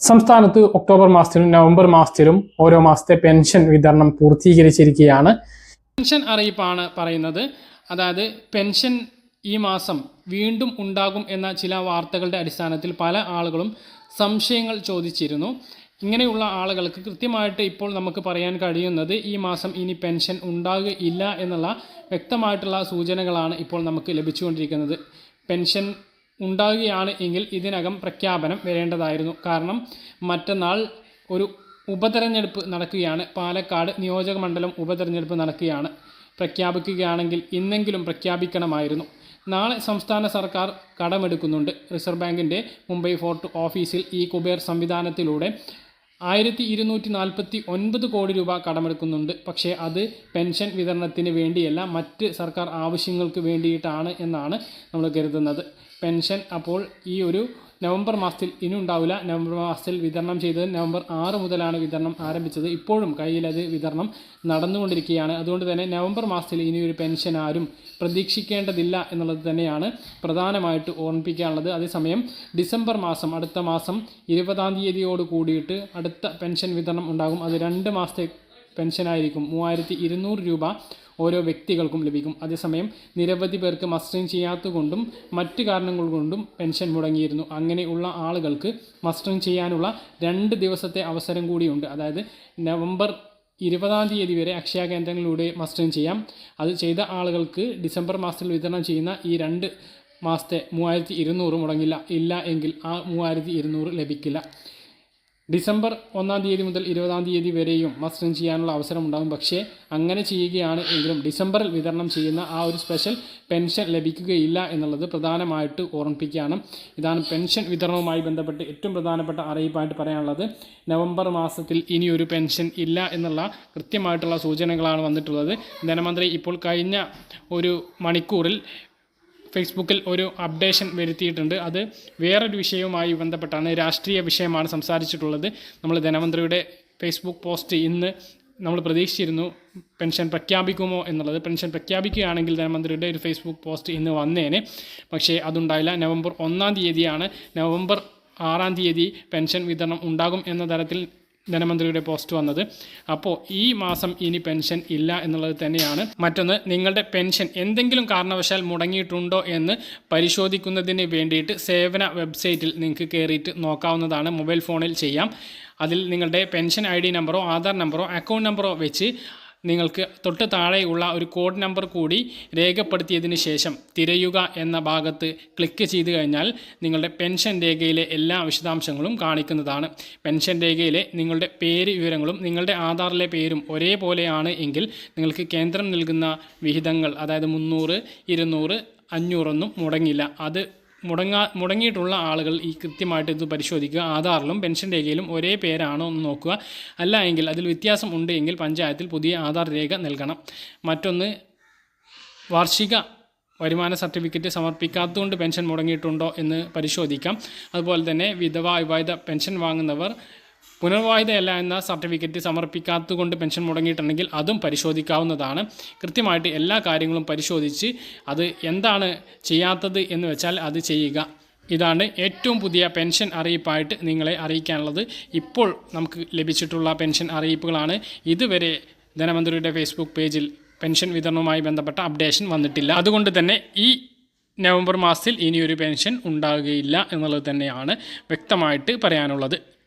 സംസ്ഥാനത്ത് ഒക്ടോബർ മാസത്തിലും നവംബർ മാസത്തിലും ഓരോ മാസത്തെ പെൻഷൻ വിതരണം പൂർത്തീകരിച്ചിരിക്കുകയാണ്. പെൻഷൻ അറിയിപ്പാണ് പറയുന്നത്. അതായത് പെൻഷൻ ഈ മാസം വീണ്ടും ഉണ്ടാകും എന്ന ചില വാർത്തകളുടെ അടിസ്ഥാനത്തിൽ പല ആളുകളും സംശയങ്ങൾ ചോദിച്ചിരുന്നു. ഇങ്ങനെയുള്ള ആളുകൾക്ക് കൃത്യമായിട്ട് ഇപ്പോൾ നമുക്ക് പറയാൻ കഴിയുന്നത് ഈ മാസം ഇനി പെൻഷൻ ഉണ്ടാകുകയില്ല എന്നുള്ള വ്യക്തമായിട്ടുള്ള സൂചനകളാണ് ഇപ്പോൾ നമുക്ക് ലഭിച്ചുകൊണ്ടിരിക്കുന്നത്. പെൻഷൻ ഉണ്ടാകുകയാണ് എങ്കിൽ ഇതിനകം പ്രഖ്യാപനം വരേണ്ടതായിരുന്നു. കാരണം മറ്റന്നാൾ ഒരു ഉപതെരഞ്ഞെടുപ്പ് നടക്കുകയാണ്. പാലക്കാട് നിയോജകമണ്ഡലം ഉപതെരഞ്ഞെടുപ്പ് നടക്കുകയാണ്. പ്രഖ്യാപിക്കുകയാണെങ്കിൽ ഇന്നെങ്കിലും പ്രഖ്യാപിക്കണമായിരുന്നു. നാളെ സംസ്ഥാന സർക്കാർ കടമെടുക്കുന്നുണ്ട്. റിസർവ് ബാങ്കിന്റെ മുംബൈ ഫോർട്ട് ഓഫീസിൽ ഈ കുബേർ സംവിധാനത്തിലൂടെ ആയിരത്തി ഇരുന്നൂറ്റി നാൽപ്പത്തി ഒൻപത് കോടി രൂപ കടമെടുക്കുന്നുണ്ട്. പക്ഷേ അത് പെൻഷൻ വിതരണത്തിന് വേണ്ടിയല്ല മറ്റ് സർക്കാർ ആവശ്യങ്ങൾക്ക് വേണ്ടിയിട്ടാണ് എന്നാണ് നമ്മൾ കരുതുന്നത്. പെൻഷൻ അപ്പോൾ ഈ ഒരു നവംബർ മാസത്തിൽ ഇനി ഉണ്ടാവില്ല. നവംബർ മാസത്തിൽ വിതരണം ചെയ്തത് നവംബർ ആറ് മുതലാണ് വിതരണം ആരംഭിച്ചത്. ഇപ്പോഴും കയ്യിൽ അത് വിതരണം നടന്നുകൊണ്ടിരിക്കുകയാണ്. അതുകൊണ്ട് തന്നെ നവംബർ മാസത്തിൽ ഇനി ഒരു പെൻഷൻ ആരും പ്രതീക്ഷിക്കേണ്ടതില്ല എന്നുള്ളത് തന്നെയാണ് പ്രധാനമായിട്ട് ഓർമ്മിപ്പിക്കാനുള്ളത്. അതേസമയം ഡിസംബർ മാസം അടുത്ത മാസം ഇരുപതാം തീയതിയോട് കൂടിയിട്ട് അടുത്ത പെൻഷൻ വിതരണം ഉണ്ടാകും. അത് രണ്ട് മാസത്തെ പെൻഷനായിരിക്കും. മൂവായിരത്തി ഇരുന്നൂറ് രൂപ ഓരോ വ്യക്തികൾക്കും ലഭിക്കും. അതേസമയം നിരവധി പേർക്ക് മസ്റ്ററിങ് ചെയ്യാത്തതുകൊണ്ടും മറ്റ് കാരണങ്ങൾ കൊണ്ടും പെൻഷൻ മുടങ്ങിയിരുന്നു. അങ്ങനെയുള്ള ആളുകൾക്ക് മസ്റ്ററിങ് ചെയ്യാനുള്ള രണ്ട് ദിവസത്തെ അവസരം കൂടിയുണ്ട്. അതായത് നവംബർ ഇരുപതാം തീയതി വരെ അക്ഷയ കേന്ദ്രങ്ങളിലൂടെ മസ്റ്ററിങ് ചെയ്യാം. അത് ചെയ്ത ആളുകൾക്ക് ഡിസംബർ മാസത്തിൽ വിതരണം ചെയ്യുന്ന ഈ രണ്ട് മാസത്തെ മൂവായിരത്തി ഇരുന്നൂറ് മുടങ്ങില്ല. ഇല്ല എങ്കിൽ ആ മൂവായിരത്തി ഇരുന്നൂറ് ലഭിക്കില്ല. ഡിസംബർ ഒന്നാം തീയതി മുതൽ ഇരുപതാം തീയതി വരെയും മസ്റ്ററിങ് ചെയ്യാനുള്ള അവസരം ഉണ്ടാകും പക്ഷേ അങ്ങനെ ചെയ്യുകയാണ് എങ്കിലും ഡിസംബറിൽ വിതരണം ചെയ്യുന്ന ആ ഒരു സ്പെഷ്യൽ പെൻഷൻ ലഭിക്കുകയില്ല എന്നുള്ളത് പ്രധാനമായിട്ട് ഓർമ്മിപ്പിക്കുകയാണ്. ഇതാണ് പെൻഷൻ വിതരണവുമായി ബന്ധപ്പെട്ട് ഏറ്റവും പ്രധാനപ്പെട്ട അറിയിപ്പായിട്ട് പറയാനുള്ളത്. നവംബർ മാസത്തിൽ ഇനിയൊരു പെൻഷൻ ഇല്ല എന്നുള്ള കൃത്യമായിട്ടുള്ള സൂചനകളാണ് വന്നിട്ടുള്ളത്. ധനമന്ത്രി ഇപ്പോൾ കഴിഞ്ഞ ഒരു മണിക്കൂറിൽ ഫേസ്ബുക്കിൽ ഒരു അപ്ഡേഷൻ വരുത്തിയിട്ടുണ്ട്. അത് വേറൊരു വിഷയവുമായി ബന്ധപ്പെട്ടാണ് രാഷ്ട്രീയ വിഷയമാണ് സംസാരിച്ചിട്ടുള്ളത്. നമ്മൾ ധനമന്ത്രിയുടെ ഫേസ്ബുക്ക് പോസ്റ്റ് ഇന്ന് നമ്മൾ പ്രതീക്ഷിച്ചിരുന്നു പെൻഷൻ പ്രഖ്യാപിക്കുമോ എന്നുള്ളത്. പെൻഷൻ പ്രഖ്യാപിക്കുകയാണെങ്കിൽ ധനമന്ത്രിയുടെ ഒരു ഫേസ്ബുക്ക് പോസ്റ്റ് ഇന്ന് വന്നേനെ. പക്ഷേ അതുണ്ടായില്ല. നവംബർ ഒന്നാം തീയതിയാണ്. നവംബർ ആറാം തീയതി പെൻഷൻ വിതരണം ഉണ്ടാകും എന്ന തരത്തിൽ ധനമന്ത്രിയുടെ പോസ്റ്റ് വന്നത്. അപ്പോൾ ഈ മാസം ഇനി പെൻഷൻ ഇല്ല എന്നുള്ളത് തന്നെയാണ്. മറ്റൊന്ന് നിങ്ങളുടെ പെൻഷൻ എന്തെങ്കിലും കാരണവശാൽ മുടങ്ങിയിട്ടുണ്ടോ എന്ന് പരിശോധിക്കുന്നതിന് വേണ്ടിയിട്ട് സേവന വെബ്സൈറ്റിൽ നിങ്ങൾക്ക് കയറിയിട്ട് നോക്കാവുന്നതാണ്. മൊബൈൽ ഫോണിൽ ചെയ്യാം. അതിൽ നിങ്ങളുടെ പെൻഷൻ ഐ നമ്പറോ ആധാർ നമ്പറോ അക്കൗണ്ട് നമ്പറോ വെച്ച് നിങ്ങൾക്ക് തൊട്ട് താഴെയുള്ള ഒരു കോഡ് നമ്പർ കൂടി രേഖപ്പെടുത്തിയതിന് ശേഷം തിരയുക എന്ന ഭാഗത്ത് ക്ലിക്ക് ചെയ്ത് കഴിഞ്ഞാൽ നിങ്ങളുടെ പെൻഷൻ രേഖയിലെ എല്ലാ വിശദാംശങ്ങളും കാണിക്കുന്നതാണ്. പെൻഷൻ രേഖയിലെ നിങ്ങളുടെ പേര് വിവരങ്ങളും നിങ്ങളുടെ ആധാറിലെ പേരും ഒരേപോലെയാണ് എങ്കിൽ നിങ്ങൾക്ക് കേന്ദ്രം നൽകുന്ന വിഹിതങ്ങൾ അതായത് മുന്നൂറ് ഇരുന്നൂറ് അഞ്ഞൂറൊന്നും മുടങ്ങില്ല. അത് മുടങ്ങാ മുടങ്ങിയിട്ടുള്ള ആളുകൾ ഈ കൃത്യമായിട്ട് ഇത് പരിശോധിക്കുക. ആധാറിലും പെൻഷൻ രേഖയിലും ഒരേ പേരാണോ എന്ന് നോക്കുക. അല്ല എങ്കിൽ അതിൽ വ്യത്യാസം ഉണ്ട് എങ്കിൽ പഞ്ചായത്തിൽ പുതിയ ആധാർ രേഖ നൽകണം. മറ്റൊന്ന് വാർഷിക വരുമാന സർട്ടിഫിക്കറ്റ് സമർപ്പിക്കാത്തതുകൊണ്ട് പെൻഷൻ മുടങ്ങിയിട്ടുണ്ടോ എന്ന് പരിശോധിക്കാം. അതുപോലെ തന്നെ വിധവ വിവാഹിത പെൻഷൻ വാങ്ങുന്നവർ പുനർവാഹിതയല്ല എന്ന സർട്ടിഫിക്കറ്റ് സമർപ്പിക്കാത്തതുകൊണ്ട് പെൻഷൻ മുടങ്ങിയിട്ടുണ്ടെങ്കിൽ അതും പരിശോധിക്കാവുന്നതാണ്. കൃത്യമായിട്ട് എല്ലാ കാര്യങ്ങളും പരിശോധിച്ച് അത് എന്താണ് ചെയ്യാത്തത് എന്ന് വെച്ചാൽ അത് ചെയ്യുക. ഇതാണ് ഏറ്റവും പുതിയ പെൻഷൻ അറിയിപ്പായിട്ട് നിങ്ങളെ അറിയിക്കാനുള്ളത്. ഇപ്പോൾ നമുക്ക് ലഭിച്ചിട്ടുള്ള പെൻഷൻ അറിയിപ്പുകളാണ്. ഇതുവരെ ധനമന്ത്രിയുടെ ഫേസ്ബുക്ക് പേജിൽ പെൻഷൻ വിതരണവുമായി ബന്ധപ്പെട്ട അപ്ഡേഷൻ വന്നിട്ടില്ല. അതുകൊണ്ട് തന്നെ ഈ നവംബർ മാസത്തിൽ ഇനിയൊരു പെൻഷൻ ഉണ്ടാകുകയില്ല എന്നുള്ളത് തന്നെയാണ് വ്യക്തമായിട്ട് പറയാനുള്ളത്.